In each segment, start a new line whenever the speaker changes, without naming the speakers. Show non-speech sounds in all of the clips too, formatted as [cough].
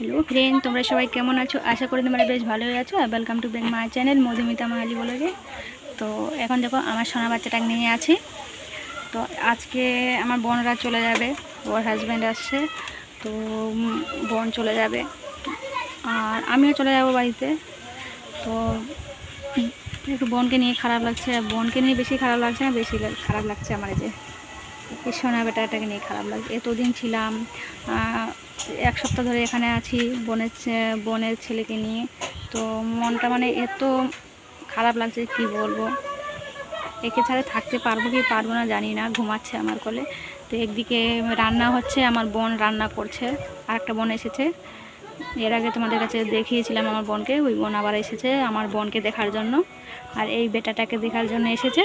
Hello friend তোমরা সবাই কেমন আছো? আশা করি তোমরা বেশ ভালোই আছো আর welcome to back my channel Madhumita Mahali বলে তো এখন দেখো, আমার সোনা বাচ্চাটাকে নিয়ে আছি। তো আজকে আমার বোনরা চলে যাবে, ওর হাজব্যান্ড আসছে, তো বোন চলে যাবে। আর আমিও চলে যাব বাড়িতে। তো একটু বোনকে নিয়ে খারাপ লাগছে, বোনকে নিয়ে বেশি খারাপ লাগছে না, বেশি খারাপ লাগছে আমার যে, এই সোনা বেটাটাকে নিয়ে খারাপ লাগছে। এতদিন ছিলাম এক সপ্তাহ ধরে এখানে আছি, বোনের বোনের ছেলেকে নিয়ে। তো মনটা মানে এত খারাপ লাগছে কি বলব? একে ছাড়া থাকতে পারব কি পারব না জানি না, ঘুমাচ্ছে আমার কোলে। তো একদিকে রান্না হচ্ছে, আমার বোন রান্না করছে আর একটা বোন এসেছে। এর আগে তোমাদের কাছে দেখিয়েছিলাম আমার বোনকে, ওই বোন আবার এসেছে আমার বোনকে দেখার জন্য। আর এই বেটাটাকে দেখার জন্য এসেছে।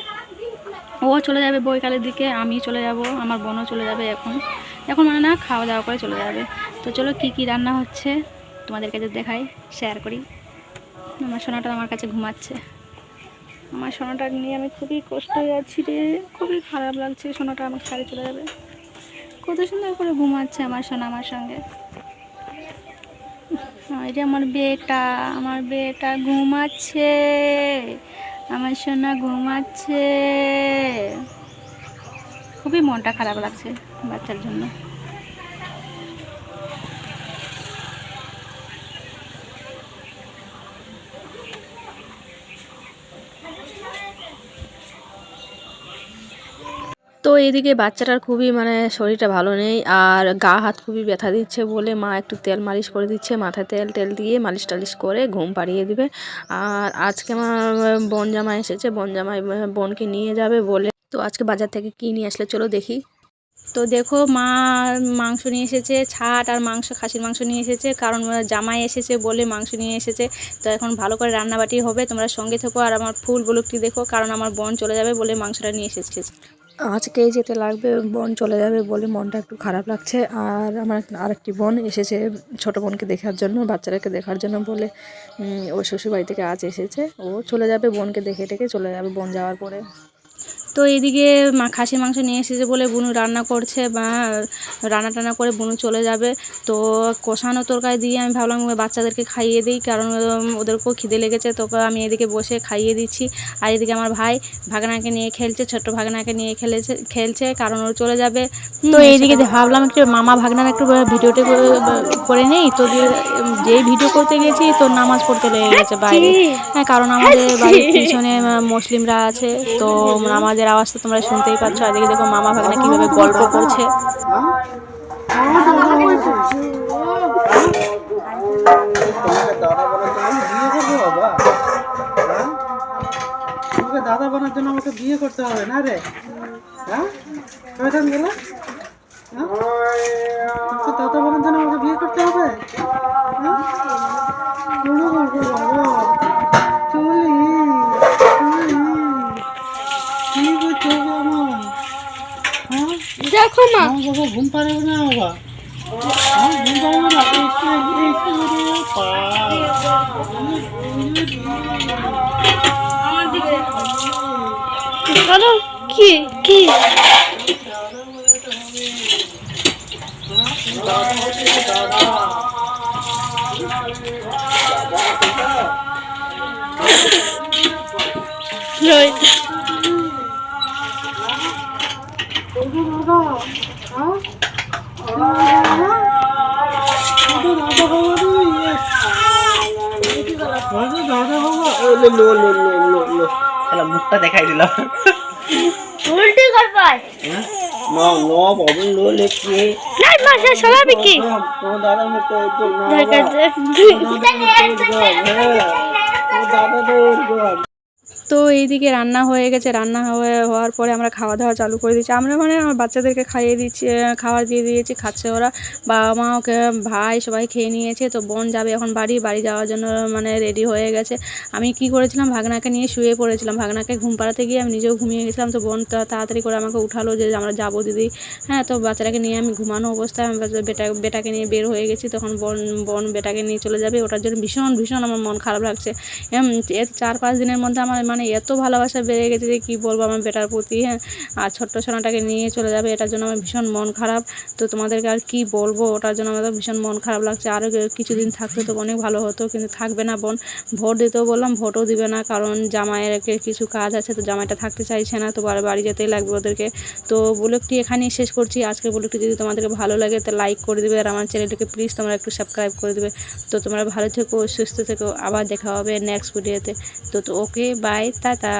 ও চলে যাবে বৈকালের দিকে আমি চলে যাব, আমার বোনও চলে যাবে এখন। এখন মানে না খাওয়া দাওয়া করে চলে যাবে। তো চলো কি কি রান্না হচ্ছে তোমাদের কাছে দেখাই শেয়ার করি। আমার সোনাটা আমার কাছে ঘুমাচ্ছে। আমার সোনাটা নিয়ে আমি খুবই কষ্ট হয়ে যাচ্ছি রে। খুবই খারাপ লাগছে, সোনাটা আমার ছাড়ে চলে যাবে। কত সুন্দর করে ঘুমাচ্ছে আমার সোনা আমার সঙ্গে। এটা আমার বেটা আমার বেটা ঘুমাচ্ছে। আমার সোনা ঘুমাচ্ছে। খুবই মনটা খারাপ লাগছে। বাচ্চার জন্য।
তো এদিকে বাচ্চাটার খুবই মানে শরীরটা ভালো নেই, আর গা হাত খুবই ব্যথা দিচ্ছে বলে মা একটু তেল মালিশ করে দিচ্ছে, মাথায় তেল টেল দিয়ে মালিশ টালিশ করে ঘুম পাড়িয়ে দিবে। আর আজকে আমার বন জামাই এসেছে বন জামাই বোনকে নিয়ে যাবে বলে। তো আজকে বাজার থেকে কী নিয়ে আসলে চলো দেখি।
তো দেখো মা মাংস নিয়ে এসেছে, ছাট আর মাংস, খাসির মাংস নিয়ে এসেছে, কারণ জামাই এসেছে বলে মাংস নিয়ে এসেছে। তো এখন ভালো করে রান্নাবাটি হবে, তোমরা সঙ্গে থেকো আর আমার ফুল বলুকটি দেখো, কারণ আমার বোন চলে যাবে বলে মাংসটা নিয়ে এসেছে।
আজকেই যেতে লাগবে, বোন চলে যাবে বলে মনটা একটু খারাপ লাগছে। আর আমার আরেকটি বোন এসেছে ছোট বোনকে দেখার জন্য, বাচ্চাটাকে দেখার জন্য বলে ও শ্বশুরবাড়ি থেকে আজ এসেছে। ও চলে যাবে, বোনকে দেখে টেকে চলে যাবে, বোন যাওয়ার পরে।
তো এদিকে মা খাসির মাংস নিয়ে এসেছে বলে বুনু রান্না করছে বা রান্না টান্না করে বুনু চলে যাবে। তো কষানো তরকারি দিয়ে আমি ভাবলাম বাচ্চাদেরকে খাইয়ে দিই কারণ ওদেরকেও খিদে লেগেছে তো আমি এদিকে বসে খাইয়ে দিচ্ছি। আর এদিকে আমার ভাই ভাগনাকে নিয়ে খেলছে ছোট্ট ভাগনাকে নিয়ে খেলেছে খেলছে কারণ ও চলে যাবে। তো এইদিকে ভাবলাম একটু মামা ভাগনার একটু ভিডিওটা করে নেই তো যেই ভিডিও করতে গেছি তো নামাজ পড়তে লেগে গেছে বাইরে। হ্যাঁ কারণ আমাদের বাড়ির পিছনে মুসলিমরা আছে তো [laughs] আমাদের আওয়াজ তো তোমরা শুনতেই পাচ্ছ। আর এদিকে দেখো মামা ভাগনা কীভাবে গল্প করছে।
দাদা বানার জন্য আমাকে বিয়ে করতে হবে, না রে? হ্যাঁ? গেলে? হ্যাঁ?
দেখো মা।
বাবা ঘুম পাড়াবে না বাবা।
চলো কি কি?
মুখটা দেখাই দিলাম।
উল্টি কর পাই
ন ন বাবু লো লেখে
নাই মা।
দাদা না দাদা তো
তো এইদিকে রান্না হয়ে গেছে, রান্না হয়ে, হওয়ার পরে আমরা খাওয়া দাওয়া চালু করে দিচ্ছি আমরা মানে আমার বাচ্চাদেরকে খাইয়ে দিচ্ছি খাবার দিয়ে দিয়েছি, খাচ্ছে ওরা। বাবা মা ওকে ভাই সবাই খেয়ে নিয়েছে, তো বোন যাবে এখন বাড়ি বাড়ি যাওয়ার জন্য মানে রেডি হয়ে গেছে। আমি কি করেছিলাম, ভাগনাকে নিয়ে শুয়ে পড়েছিলাম। ভাগনাকে ঘুম পাড়াতে গিয়ে আমি নিজেও ঘুমিয়ে গেছিলাম। তো বোন তাড়াতাড়ি করে আমাকে উঠালো যে, আমরা যাব দিদি। হ্যাঁ তো বাচ্চাটাকে নিয়ে আমি ঘুমানো অবস্থায় আমি বেটা, বেটাকে নিয়ে বের হয়ে গেছি। তখন বোন বোন বেটাকে নিয়ে চলে যাবে। ওটার জন্য ভীষণ ভীষণ আমার মন খারাপ লাগছে। এর চার পাঁচ দিনের মধ্যে আমার মানে মানে এত ভালোবাসা বেড়ে গেছে যে কী বলব আমার বেটার প্রতি হ্যাঁ? আর ছোট্ট সোনাটাকে নিয়ে চলে যাবে, এটার জন্য আমার ভীষণ মন খারাপ। তো তোমাদেরকে আর কি বলব, ওটার জন্য আমার ভীষণ মন খারাপ লাগছে। আরও কিছুদিন থাকতে তো অনেক ভালো হতো, কিন্তু থাকবে না বোন। ভোট দিতেও বললাম, ভোটও দিবে না, কারণ জামাইয়ের কিছু কাজ আছে, তো জামাইটা থাকতে চাইছে না, তো বাড়ি যেতেই লাগবে ওদেরকে। তো ব্লগটি এখানেই শেষ করছি। আজকের ব্লগটি যদি তোমাদেরকে ভালো লাগে, তো লাইক করে দিবে, আর আমার চ্যানেলটিকে প্লিজ তোমরা একটু সাবস্ক্রাইব করে দেবে। তো তোমরা ভালো থেকো, সুস্থ থেকো, আবার দেখা হবে নেক্সট ভিডিওতে। তো তো, ওকে বাই টাটা